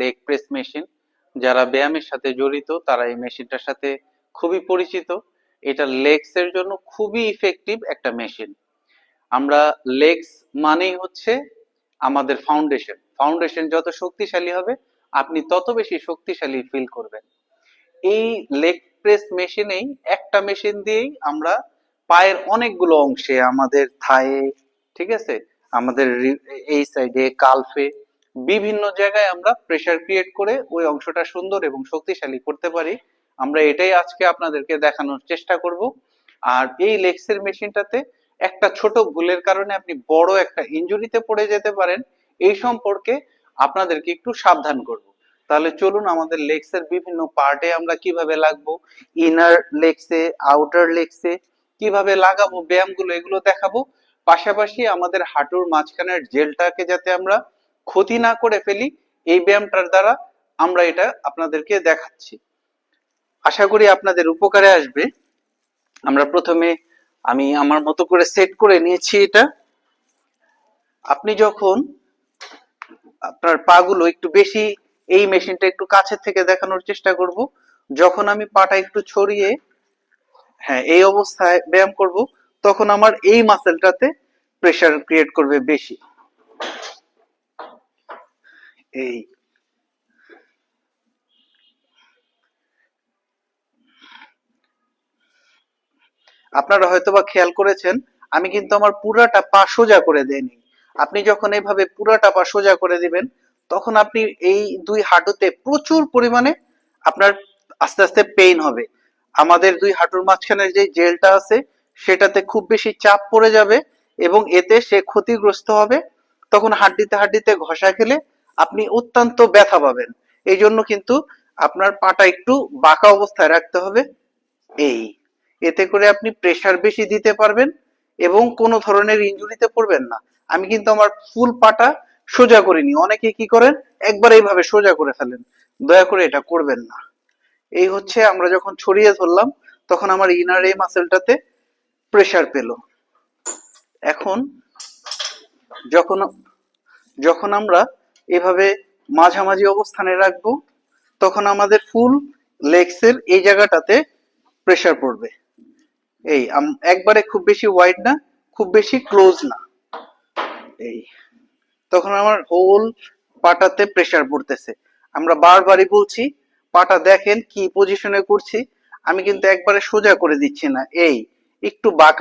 Leg press machine যারা ব্যায়ামের সাথে জড়িত, তারা এই মেশিনটার সাথে খুবই পরিচিত। এটা লেগস এর জন্য খুবই ইফেক্টিভ একটা মেশিন আমরা লেগস মানেই হচ্ছে আমাদের ফাউন্ডেশন ফাউন্ডেশন যত শক্তিশালী হবে, আপনি তত বেশি শক্তিশালী ফিল করবেন। এই লেগ প্রেস মেশিনেই একটা মেশিন দিয়েই আমরা পায়ের অনেকগুলো অংশে আমাদের থায়ে, ঠিক আছে? আমাদের এই সাইডে কালফে বিভিন্ন জায়গায় আমরা প্রেশার ক্রিয়েট করে ওই অংশটা সুন্দর এবং শক্তিশালী করতে পারি। আমরা এটাই আজকে আপনাদেরকে দেখানোর চেষ্টা করব। আর এই লেক্সের মেশিনটাতে একটা ছোট ভুলের কারণে আপনি বড় একটা ইঞ্জুরিতে পড়ে যেতে পারেন। এই সম্পর্কে আপনাদেরকে একটু সাবধান করব। তাহলে চলুন আমাদের লেগসের বিভিন্ন পার্টে আমরা কীভাবে লাগবো ইনার লেগসে আউটার লেগসে কীভাবে লাগাবো, ব্যায়ামগুলো এগুলো দেখাবো। পাশাপাশি আমাদের হাঁটুর মাঝখানের জেলটাকে যাতে আমরা ক্ষতি না করে ফেলি, এই ব্যায়ামটার দ্বারা আমরা এটা আপনাদেরকে দেখাচ্ছি। আশা করি আপনাদের উপকারে আসবে। আমরা প্রথমে আমি আমার মতো করে সেট করে নিয়েছি এটা। আপনি যখন আপনার পাগুলো একটু বেশি, এই মেশিনটা একটু কাছের থেকে দেখানোর চেষ্টা করব। যখন আমি পাটা একটু ছড়িয়ে হ্যাঁ এই অবস্থায় ব্যায়াম করব, তখন আমার এই মাসেলটাতে প্রেসার ক্রিয়েট করবে বেশি। এই আপনারা হয়তোবা খেয়াল করেছেন, আমি কিন্তু আমার পুরাটা পা সোজা করে দেইনি। আপনি যখন এইভাবে পুরাটা পা সোজা করে দিবেন, তখন আপনি এই দুই হাঁটুতে প্রচুর পরিমাণে আপনার আস্তে আস্তে পেইন হবে। আমাদের দুই হাঁটুর মাঝখানের যে জেলটা আছে, সেটাতে খুব বেশি চাপ পড়ে যাবে এবং এতে সে ক্ষতিগ্রস্ত হবে। তখন হাড্ডিতে হাড্ডিতে ঘষা খেলে আপনি অত্যন্ত ব্যথা পাবেন। এই জন্য কিন্তু আপনার পাটা একটু বাঁকা অবস্থায় রাখতে হবে। এই। এতে করে আপনি প্রেশার বেশি দিতে পারবেন এবং কোনো ধরনের ইনজুরিতে পড়বেন না। আমি কিন্তু আমার ফুল পাটা সোজা করিনি অনেকে কি করেন? একবার এইভাবে সোজা করে ফেলেন। দয়া করে এটা করবেন না। এই হচ্ছে আমরা যখন ছড়িয়ে ধরলাম, তখন আমার ইনার এই মাসেলটাতে প্রেশার পেল। এখন যখন যখন আমরা এভাবে মাঝামাঝি অবস্থানে রাখব, তখন আমাদের ফুল লেগসের এই জায়গাটাতে প্রেসার পড়বে। এই একবারে খুব বেশি ওয়াইড না, খুব বেশি ক্লোজ না। এই, তখন আমার হোল পাটাতে প্রেসার পড়তেছে। আমরা বারবারই বলছি, পাটা দেখেন কি পজিশনে করছি, আমি কিন্তু একবারে সোজা করে দিচ্ছি না। এই, একটু বাঁকা